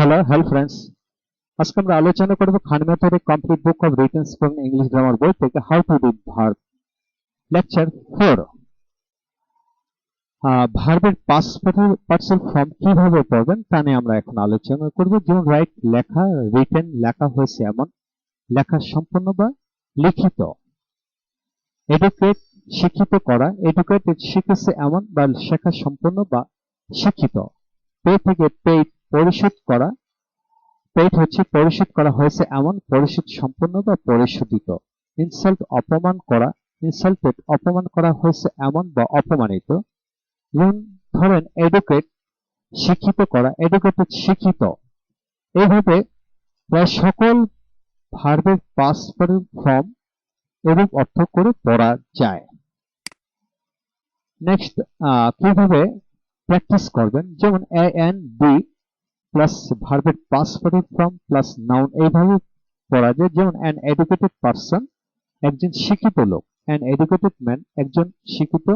Hello হেল friends আজকে আমরা আলোচনা করব খান মেথডের complete book of written spoken English grammar বই থেকে how to read verb lecture four ভার্বের পাস পার্সেল ফর্ম কীভাবে পড়বেন তা নিয়ে আমরা এখন আলোচনা করব। যেমন রাইট লেখা রিটেন লেখা হয়েছে এমন। লেখা সম্পূর্ণ বা লিখিত। এডুকেট শিক্ষিত করা। এডুকেটেড শিখেছে এমন বা শেখা সম্পূর্ণ বা শিক্ষিত। পে থেকে পেইড পরিশোধ করা। পেইড হচ্ছে পরিশোধ করা হয়েছে এমন পরিশোধ সম্পূর্ণ বা পরিশোধিত। ইনসাল্ট অপমান করা। ইনসাল্টেড অপমান করা হয়েছে এমন বা অপমানিত। যেমন ধরেন এডুকেট শিক্ষিত করা। এডুকেটেড শিক্ষিত। এইভাবে প্রায় সকল ভার্বের পাস ফর্ম এরূপ অর্থ করে পড়া যায়। নেক্সট কীভাবে প্র্যাকটিস করবেন? যেমন এ এন বি প্লাস ভার্বের পাস ফর্ম প্লাস নাউন এইভাবে পড়া যায়। যেমন অ্যান এডুকেটেড পারসন একজন শিক্ষিত লোক। অ্যান এডুকেটেড ম্যান একজন শিক্ষিত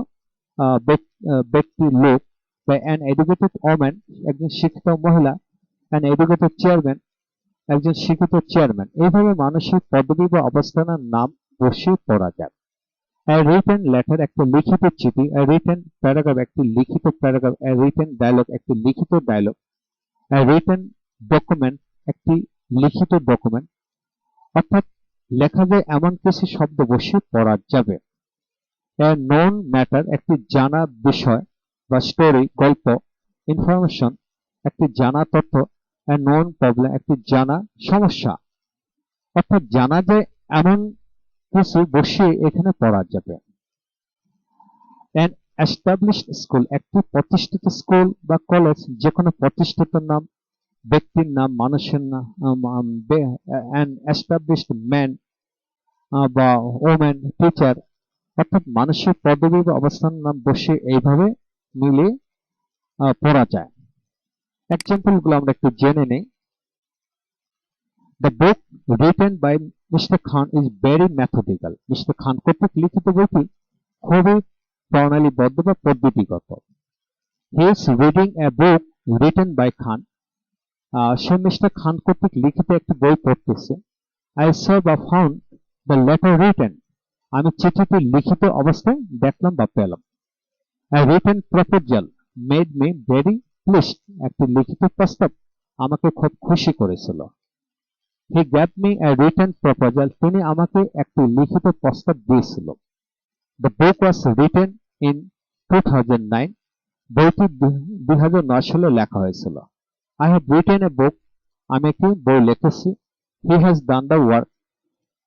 ব্যক্তি লোক। বা অ্যান এডুকেটেড ওম্যান একজন শিক্ষিত মহিলা। অ্যান এডুকেটেড চেয়ারম্যান একজন শিক্ষিত চেয়ারম্যান এইভাবে মানুষের পদবি বা অবস্থানের নাম বসিয়ে পড়া যায়। রিটেন লেটার একটা লিখিত চিঠি রিটেন প্যারাগ্রাফ একটি লিখিত প্যারাগ্রাফ রিটেন ডায়লগ একটি লিখিত ডায়লগ রিটেন ডকুমেন্ট একটি লিখিত ডকুমেন্ট অর্থাৎ লেখা যায় এমন কিছু শব্দ বসিয়ে পড়া যাবে। নন ম্যাটার একটি জানা বিষয় বা স্টোরি গল্প ইনফরমেশন একটি জানা তথ্য নন প্রবলেম একটি জানা সমস্যা। অর্থাৎ জানা যায় এমন কিছু বসিয়ে এখানে পড়া যাবে। অ্যান এস্টাবলিশড স্কুল একটি প্রতিষ্ঠিত স্কুল বা কলেজ যে কোনো প্রতিষ্ঠিত নাম, ব্যক্তির নাম, মানুষের নাম অ্যান এস্টাবলিশড ম্যান বা ওম্যান টিচার অর্থাৎ মানুষের পদবি বা অবস্থান নাম বসে এইভাবে মিলে পড়া যায়। এক্সাম্পলগুলো আমরা একটু জেনে নেই। The book written by mister Khan is very methodical mister Khan কর্তৃক লিখিত বইটি খুবই প্রণালীবদ্ধ বা পদ্ধতিগত। He is reading a book written by Khan সে খান কর্তৃক লিখিত একটি বই পড়তেছে। আই সার বা ফাউন্ড দ্য লেটার রিটেন আমি চিঠিটি লিখিত অবস্থায় দেখলাম বা পেলাম। I written proposal made me very pleased একটি লিখিত প্রস্তাব আমাকে খুব খুশি করেছিল। He gave me a written proposal তিনি আমাকে একটি লিখিত প্রস্তাব দিয়েছিল। The book was written in two thousand nine বইটি দুই হাজার নয় সালে লেখা হয়েছিল। I have written a book আমি একটি বই লিখেছি। He has done the work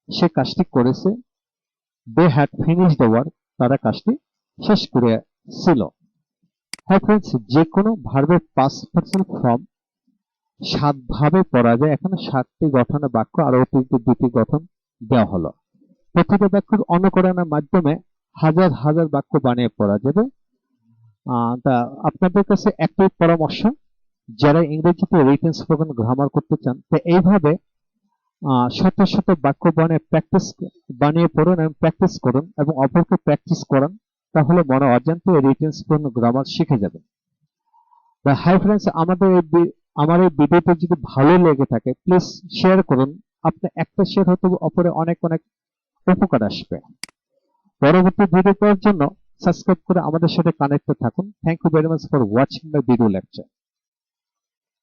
সে কাজটি করেছে। They had finish the work তারা কাজটি শেষ করেছিল। হ্যাঁ ফ্রেন্ডস যে কোনো ভার্বের পাস পার্সন ফর্ম সাত ভাবে পড়া যায়। এখানে সাতটি গঠনের বাক্য আর অতিরিক্ত দুটি গঠন দেওয়া হলো। প্রতিটা বাক্যের অনুকরণের মাধ্যমে হাজার হাজার বাক্য বানিয়ে পড়া যাবে। তা আপনাদের কাছে একটাই পরামর্শ, যারা ইংরেজিতে রিটেন স্পোকেন গ্রামার করতে চান, তো এইভাবে শত শত বাক্য বানিয়ে প্র্যাকটিস বানিয়ে পড়ুন এবং প্র্যাকটিস করুন এবং অপরকে প্র্যাকটিস করান, তাহলে মনে অজান্তে রিটেন স্পোকেন গ্রামার শিখে যাবেন। হাই ফ্রেন্ডস আমাদের আমার এই ভিডিওটি যদি ভালো লেগে থাকে প্লিজ শেয়ার করুন। আপনি একটা শেয়ার হতে অপরে অনেক অনেক উপকার আসবে। পরবর্তী ভিডিও পাওয়ার জন্য সাবস্ক্রাইব করে আমাদের সাথে কানেক্টেড থাকুন। Thank you very much for watching my video lecture